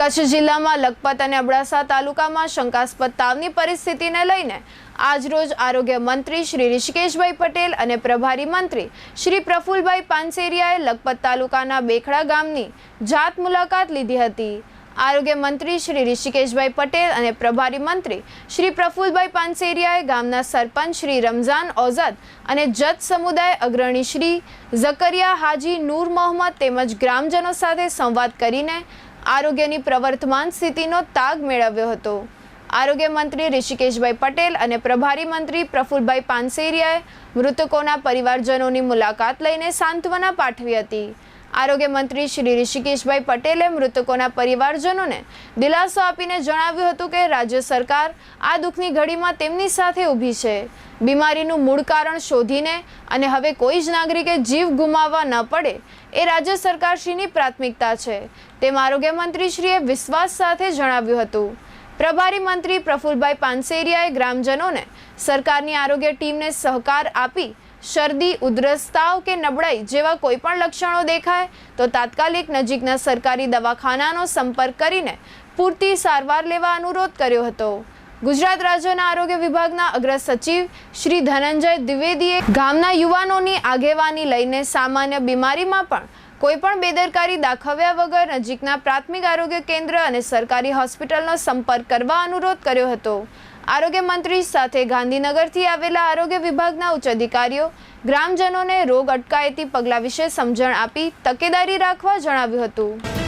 કચ્છ જિલ્લામાં લખપત અને અબડાસા તાલુકામાં શંકાસ્પદ તાવની પરિસ્થિતિને લઈને આજરોજ આરોગ્ય મંત્રી શ્રી ઋષિકેશભાઈ પટેલ અને પ્રભારી મંત્રી શ્રી પ્રફુલભાઈ પાનસેરિયાએ લખપત તાલુકાના બેખડા ગામની જાત મુલાકાત લીધી હતી. આરોગ્ય મંત્રી શ્રી ઋષિકેશભાઈ પટેલ અને પ્રભારી મંત્રી શ્રી પ્રફુલભાઈ પાનસેરિયાએ ગામના સરપંચ શ્રી રમઝાન ઓઝાદ અને જત સમુદાય અગ્રણી શ્રી ઝકરિયા હાજી નૂર મોહમ્મદ તેમજ ગ્રામજનો સાથે સંવાદ કરીને આરોગ્યની પ્રવર્તમાન સ્થિતિનો તાગ મેળવ્યો હતો. આરોગ્ય મંત્રી ઋષિકેશભાઈ પટેલ અને પ્રભારી મંત્રી પ્રફુલભાઈ પાનસેરિયાએ મૃતકોના પરિવારજનોની મુલાકાત લઈને સાંત્વના પાઠવી હતી. આરોગ્ય મંત્રી શ્રી ઋષિકેશભાઈ પટેલે મૃતકોના પરિવારજનોને દિલાસો આપીને જણાવ્યું હતું કે રાજ્ય સરકાર આ દુઃખની ઘડીમાં તેમની સાથે ઊભી છે. બીમારીનું મૂળ કારણ શોધીને અને હવે કોઈ જ નાગરિકે જીવ ગુમાવવા ન પડે એ રાજ્ય સરકારશ્રીની પ્રાથમિકતા છે. તેમ આરોગ્ય મંત્રીશ્રીએ વિશ્વાસ સાથે જણાવ્યું હતું. પ્રભારી મંત્રી પ્રફુલભાઈ પાનસેરિયાએ ગ્રામજનોને સરકારની આરોગ્ય ટીમને સહકાર આપી શરદી ઉધરસ કે નબળાઈ જેવા કોઈ પણ લક્ષણો દેખાય, તો તાત્કાલિક નજીકના સરકારી દવાખાનાનો સંપર્ક કરીને પૂરતી સારવાર લેવા અનુરોધ કર્યો હતો. ગુજરાત રાજ્યના આરોગ્ય વિભાગના અગ્ર સચિવ શ્રી ધનંજય દ્વિવેદીએ ગામના યુવાનોની આગેવાની લઈને સામાન્ય બીમારીમાં પણ કોઈ પણ બેદરકારી દાખવ્યા વગર નજીકના પ્રાથમિક આરોગ્ય કેન્દ્ર અને સરકારી હોસ્પિટલનો સંપર્ક કરવા અનુરોધ કર્યો હતો. આરોગ્ય મંત્રી સાથે ગાંધીનગરથી આવેલા આરોગ્ય વિભાગના ઉચ્ચ અધિકારીઓ ગ્રામજનોને રોગ અટકાયતી પગલાં વિશે સમજણ આપી તકેદારી રાખવા જણાવ્યું હતું.